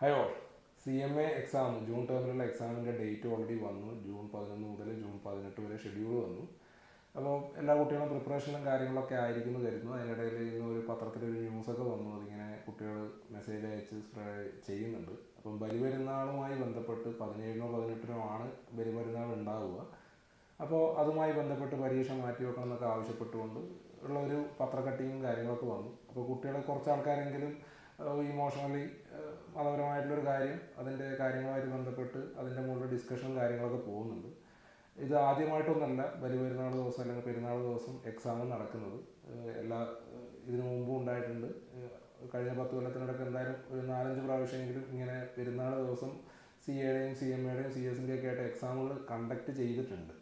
Hello C M A exam June ടേമിലുള്ള എക്സാമിന്റെ date already വന്നു. June പതിനൊന്ന് മുതൽ ജൂൺ പതിനെട്ട് വരെ ഷെഡ്യൂൾ വന്നു. അപ്പോൾ എല്ലാ കുട്ടികളും പ്രിപ്പറേഷനും കാര്യങ്ങളൊക്കെ ആയിരിക്കുന്നു കരുതുന്നു. അതിനിടയിൽ ഇന്ന് ഒരു പത്രത്തിലൊരു ന്യൂസൊക്കെ വന്നു. അതിങ്ങനെ കുട്ടികൾ മെസ്സേജ് അയച്ച് ചെയ്യുന്നുണ്ട്. അപ്പം ബലിപെരുന്നാളുമായി ബന്ധപ്പെട്ട് പതിനേഴിനോ പതിനെട്ടിനോ ആണ് ബലിപെരുന്നാൾ ഉണ്ടാവുക. അപ്പോൾ അതുമായി ബന്ധപ്പെട്ട് പരീക്ഷ മാറ്റി വെക്കണം എന്നൊക്കെ ആവശ്യപ്പെട്ടുകൊണ്ട് ഉള്ള ഒരു പത്രക്കട്ടിങ്ങും കാര്യങ്ങളൊക്കെ വന്നു. അപ്പോൾ കുട്ടികളെ കുറച്ച് ആൾക്കാരെങ്കിലും ഇമോഷണലി മതപരമായിട്ടുള്ളൊരു കാര്യം. അതിന്റെ കാര്യങ്ങളുമായിട്ട് ബന്ധപ്പെട്ട് അതിന്റെ മുകളിൽ ഡിസ്കഷനും കാര്യങ്ങളൊക്കെ പോകുന്നുണ്ട്. ഇത് ആദ്യമായിട്ടൊന്നല്ല ബലി പെരുന്നാൾ ദിവസം അല്ലെങ്കിൽ പെരുന്നാൾ ദിവസം എക്സാം നടക്കുന്നത്. എല്ലാ ഇതിനു മുമ്പും ഉണ്ടായിട്ടുണ്ട്. കഴിഞ്ഞ പത്ത് കൊല്ലത്തിനിടയ്ക്ക് എന്തായാലും ഒരു നാലഞ്ച് പ്രാവശ്യമെങ്കിലും ഇങ്ങനെ പെരുന്നാൾ ദിവസം സി എയുടെയും സി എം എയുടെയും സി എസിന്റെ ഒക്കെ ആയിട്ട് എക്സാമുകൾ കണ്ടക്ട് ചെയ്തിട്ടുണ്ട്.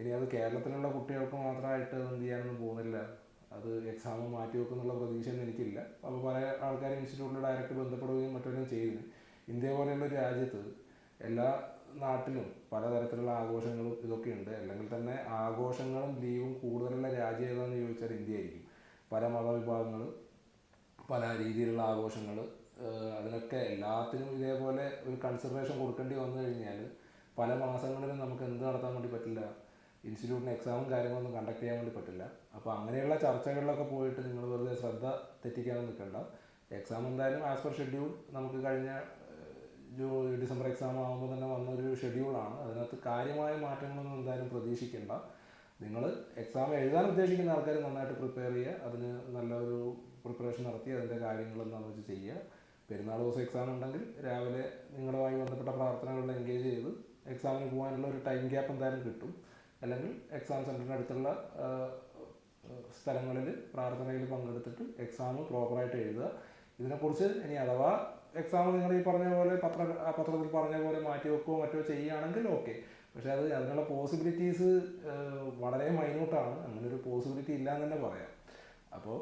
ഇനി അത് കേരളത്തിലുള്ള കുട്ടികൾക്ക് മാത്രമായിട്ട് എന്ത് ചെയ്യാനൊന്നും പോകുന്നില്ല. അത് എക്സാം മാറ്റി വെക്കുന്നുള്ള പ്രതീക്ഷയൊന്നും എനിക്കില്ല. അപ്പോൾ പല ആൾക്കാരും ഇൻസ്റ്റിറ്റ്യൂട്ടിൽ ഡയറക്റ്റ് ബന്ധപ്പെടുകയും മറ്റൊന്നും ചെയ്തിന് ഇന്ത്യ പോലെയുള്ള ഒരു രാജ്യത്ത് എല്ലാ നാട്ടിലും പലതരത്തിലുള്ള ആഘോഷങ്ങളും ഇതൊക്കെ ഉണ്ട് അല്ലെങ്കിൽ തന്നെ ആഘോഷങ്ങളും ലീവും കൂടുതലുള്ള രാജ്യം ഏതാണെന്ന് ചോദിച്ചാൽ ഇന്ത്യ ആയിരിക്കും. പല മതവിഭാഗങ്ങൾ പല രീതിയിലുള്ള ആഘോഷങ്ങൾ അതിനൊക്കെ എല്ലാത്തിനും ഇതേപോലെ ഒരു കൺസിഡറേഷൻ കൊടുക്കേണ്ടി വന്നു കഴിഞ്ഞാൽ പല മാസങ്ങളിലും നമുക്ക് എന്ത് നടത്താൻ ഇൻസ്റ്റിറ്റ്യൂട്ടിന് എക്സാമും കാര്യങ്ങളൊന്നും കണ്ടക്ട് ചെയ്യാൻ വേണ്ടി പറ്റില്ല. അപ്പോൾ അങ്ങനെയുള്ള ചർച്ചകളിലൊക്കെ പോയിട്ട് നിങ്ങൾ വെറുതെ ശ്രദ്ധ തെറ്റിക്കാതെ നിൽക്കണ്ട. എക്സാം എന്തായാലും ആസ് പെർ ഷെഡ്യൂൾ നമുക്ക് കഴിഞ്ഞ ഡിസംബർ എക്സാം ആകുമ്പോൾ തന്നെ വന്നൊരു ഷെഡ്യൂളാണ് അതിനകത്ത് കാര്യമായ മാറ്റങ്ങളൊന്നും എന്തായാലും പ്രതീക്ഷിക്കേണ്ട. നിങ്ങൾ എക്സാം എഴുതാൻ ഉദ്ദേശിക്കുന്ന ആൾക്കാർ നന്നായിട്ട് പ്രിപ്പയർ ചെയ്യുക. അതിന് നല്ലൊരു പ്രിപ്പറേഷൻ നടത്തി അതിന്റെ കാര്യങ്ങൾ എന്താണെന്ന് വെച്ച് ചെയ്യുക. പെരുന്നാൾ ദിവസം എക്സാം ഉണ്ടെങ്കിൽ രാവിലെ നിങ്ങളുമായി ബന്ധപ്പെട്ട പ്രാർത്ഥനകളിൽ എൻഗേജ് ചെയ്ത് എക്സാമിന് പോകാനുള്ള ഒരു ടൈം ഗ്യാപ്പ് എന്തായാലും കിട്ടും. അല്ലെങ്കിൽ എക്സാം സെന്ററിന്റെ അടുത്തുള്ള സ്ഥലങ്ങളിൽ പ്രാർത്ഥനയിൽ പങ്കെടുത്തിട്ട് എക്സാം പ്രോപ്പറായിട്ട് എഴുതുക. ഇതിനെക്കുറിച്ച് ഇനി അഥവാ എക്സാം നിങ്ങൾ ഈ പറഞ്ഞ പോലെ പത്ര പത്രത്തിൽ പറഞ്ഞ പോലെ മാറ്റി വെക്കുകയോ മറ്റോ ചെയ്യുകയാണെങ്കിൽ ഓക്കെ പക്ഷേ അത് അതിനുള്ള പോസിബിലിറ്റീസ് വളരെ മൈന്യൂട്ടാണ് അങ്ങനെ ഒരു പോസിബിലിറ്റി ഇല്ല എന്ന് തന്നെ പറയാം. അപ്പോൾ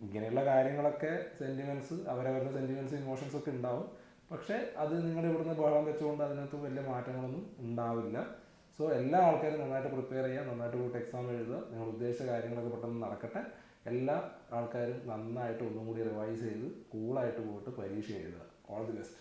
ഇങ്ങനെയുള്ള കാര്യങ്ങളൊക്കെ സെന്റിമെന്റ്സ് അവരവരുടെ സെന്റിമെന്റ്സ് ഇമോഷൻസ് ഒക്കെ ഉണ്ടാവും. പക്ഷേ അത് നിങ്ങളുടെ ഇവിടുന്ന് ബഹളം വെച്ചുകൊണ്ട് അതിനകത്ത് വലിയ മാറ്റങ്ങളൊന്നും ഉണ്ടാവില്ല. സോ എല്ലാ ആൾക്കാരും നന്നായിട്ട് പ്രിപ്പയർ ചെയ്യുക നന്നായിട്ട് പോയിട്ട് എക്സാം എഴുതുക. നിങ്ങൾ ഉദ്ദേശിച്ച കാര്യങ്ങളൊക്കെ പെട്ടെന്ന് നടക്കട്ടെ. എല്ലാ ആൾക്കാരും നന്നായിട്ട് ഒന്നും കൂടി റിവൈസ് ചെയ്ത് കൂളായിട്ട് പോയിട്ട് പരീക്ഷ എഴുതുക. All the best